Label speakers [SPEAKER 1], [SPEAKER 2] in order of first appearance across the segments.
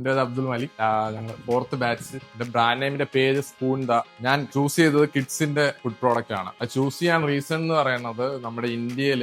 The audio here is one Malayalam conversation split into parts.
[SPEAKER 1] എന്റെ പേര് അബ്ദുൾ മലിക്. ഞങ്ങൾ ഫോർത്ത് ബാച്ച് എന്റെ ബ്രാൻഡ് നെയിമിന്റെ പേര് സ്പൂൺ ദ ഞാൻ ചൂസ് ചെയ്തത് കിഡ്സിന്റെ ഫുഡ് പ്രോഡക്റ്റ് ആണ്. ചൂസ് ചെയ്യാൻ റീസൺ എന്ന് പറയുന്നത് നമ്മുടെ ഇന്ത്യയിൽ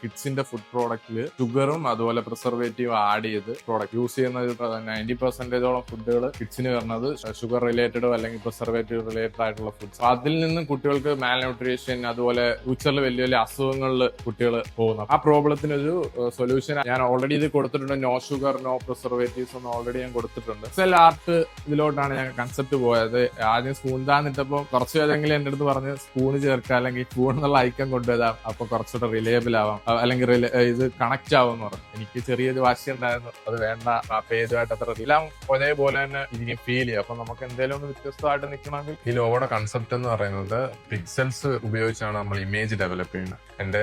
[SPEAKER 1] കിഡ്സിന്റെ ഫുഡ് പ്രോഡക്റ്റിൽ ഷുഗറും അതുപോലെ പ്രിസർവേറ്റീവ് ആഡ് ചെയ്ത് പ്രോഡക്റ്റ് യൂസ് ചെയ്യുന്ന നയന്റി പെർസെന്റേജോളം ഫുഡുകൾ കിഡ്സിന് വരുന്നത് ഷുഗർ റിലേറ്റഡോ അല്ലെങ്കിൽ പ്രിസർവേറ്റീവ് റിലേറ്റഡ് ആയിട്ടുള്ള ഫുഡ്സ് അതിൽ നിന്നും കുട്ടികൾക്ക് മാൽ ന്യൂട്രീഷൻ അതുപോലെ ഫ്യൂച്ചറിൽ വലിയ വലിയ അസുഖങ്ങളിൽ കുട്ടികൾ പോകുന്നു. ആ പ്രോബ്ലത്തിനൊരു സൊല്യൂഷൻ ഞാൻ ഓൾറെഡി ഇത് കൊടുത്തിട്ടുണ്ട്. നോ ഷുഗർ നോ പ്രിസർവേറ്റീവ്സ് ഒന്നും ഓൾറെഡി ഞാൻ കൊടുത്തിട്ടുണ്ട്. സെൽ ആർട്ട് ഇതിലോട്ടാണ് ഞാൻ കൺസെപ്റ്റ് പോയത്. ആദ്യം സ്പൂൺ താന്നിട്ടപ്പോൾ കുറച്ച് ഏതെങ്കിലും എന്റെ അടുത്ത് പറഞ്ഞ് സ്പൂൺ ചേർക്കുക അല്ലെങ്കിൽ സ്പൂൺ എന്നുള്ള ഐക്കൺ കൊണ്ടുവരാം അപ്പൊ കുറച്ചുകൂടെ റിലയബിൾ ആവാം. അല്ലെങ്കിൽ ഇത് കണക്ട് ആവും എന്ന് പറഞ്ഞു. എനിക്ക് ചെറിയൊരു വാശി ഉണ്ടായിരുന്നു. അത് വേണ്ട ആ പേജുമായിട്ട് അത്ര എല്ലാം ഒരേപോലെ തന്നെ ഇനി ഫീൽ ചെയ്യും. അപ്പൊ നമുക്ക് എന്തെങ്കിലും ഒന്ന് വ്യത്യസ്തമായിട്ട് നിൽക്കണമെങ്കിൽ ഈ ലോഗോയുടെ കൺസെപ്റ്റ് എന്ന് പറയുന്നത് പിക്സൽസ് ഉപയോഗിച്ചാണ് നമ്മൾ ഇമേജ് ഡെവലപ്പ് ചെയ്യുന്നത്. എന്റെ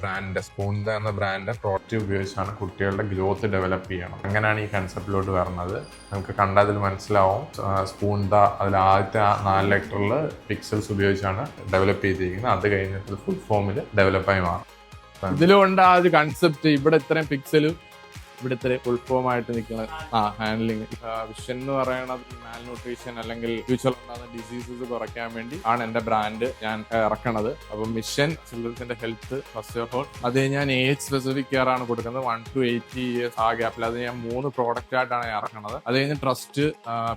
[SPEAKER 1] ബ്രാൻഡ് സ്പൂൺ എന്ന ബ്രാൻഡ് പ്രോഡക്റ്റ് ഉപയോഗിച്ചാണ് കുട്ടികളുടെ ഗ്രോത്ത് ഡെവലപ്പ് ചെയ്യണം. അങ്ങനെയാണ് ഈ കൺസെപ്റ്റിലോട്ട് വരുന്നത് നമുക്ക് കണ്ടതിൽ മനസ്സിലാവും. സ്പൂൺ ദ അതിൽ ആദ്യത്തെ നാല് ലെറ്ററിൽ പിക്സൽസ് ഉപയോഗിച്ചാണ് ഡെവലപ്പ് ചെയ്തിരിക്കുന്നത്. അത് കഴിഞ്ഞിട്ട് ഫുൾ ഫോമിൽ ഡെവലപ്പായി മാറും. ഇതിലുണ്ട് ആ ഒരു കൺസെപ്റ്റ് ഇവിടെ ഇത്രയും പിക്സലും ഇവിടെ ഇത്രയും ഫുൾ നിൽക്കുന്ന ആ. ഹാൻഡ്ലിങ് വിഷൻ എന്ന് പറയുന്നത് മാൽ ന്യൂട്രീഷൻ അല്ലെങ്കിൽ ഫ്യൂച്ചറിൽ ഉണ്ടാകുന്ന ഡിസീസസ് കുറയ്ക്കാൻ വേണ്ടി ആണ് എന്റെ ബ്രാൻഡ് ഞാൻ ഇറക്കണത്. അപ്പം മിഷൻ ചിൽഡ്രൻസിന്റെ ഹെൽത്ത് ഫസ്റ്റ് ഓഫ് ഓൾ അത് ഞാൻ ഏജ് സ്പെസിഫിക് കെയർ ആണ് കൊടുക്കുന്നത്. വൺ ടു എയ്റ്റി ഇയേഴ്സ് ആ ഗ്യാപ്പിൽ അത് ഞാൻ മൂന്ന് പ്രോഡക്റ്റ് ആയിട്ടാണ് ഇറക്കണത്. അത് കഴിഞ്ഞ് ട്രസ്റ്റ്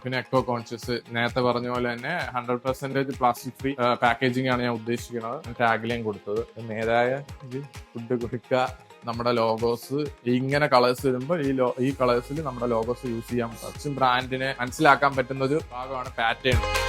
[SPEAKER 1] പിന്നെ എക്കോ കോൺഷ്യസ് നേരത്തെ പറഞ്ഞ പോലെ തന്നെ hundred percentage plastic free packaging ആണ് ഞാൻ ഉദ്ദേശിക്കുന്നത്. ടാഗ്ലൈൻ കൊടുത്തത്. നേരായ ഫുഡ് കൊടുക്കുക. നമ്മുടെ ലോഗോസ് ഇങ്ങനെ കളേഴ്സ് വരുമ്പോൾ ഈ ലോ ഈ കളേഴ്സിൽ നമ്മുടെ ലോഗോസ് യൂസ് ചെയ്യാൻ പറ്റും. ബ്രാൻഡിനെ മനസ്സിലാക്കാൻ പറ്റുന്ന ഒരു ഭാഗമാണ് പാറ്റേൺ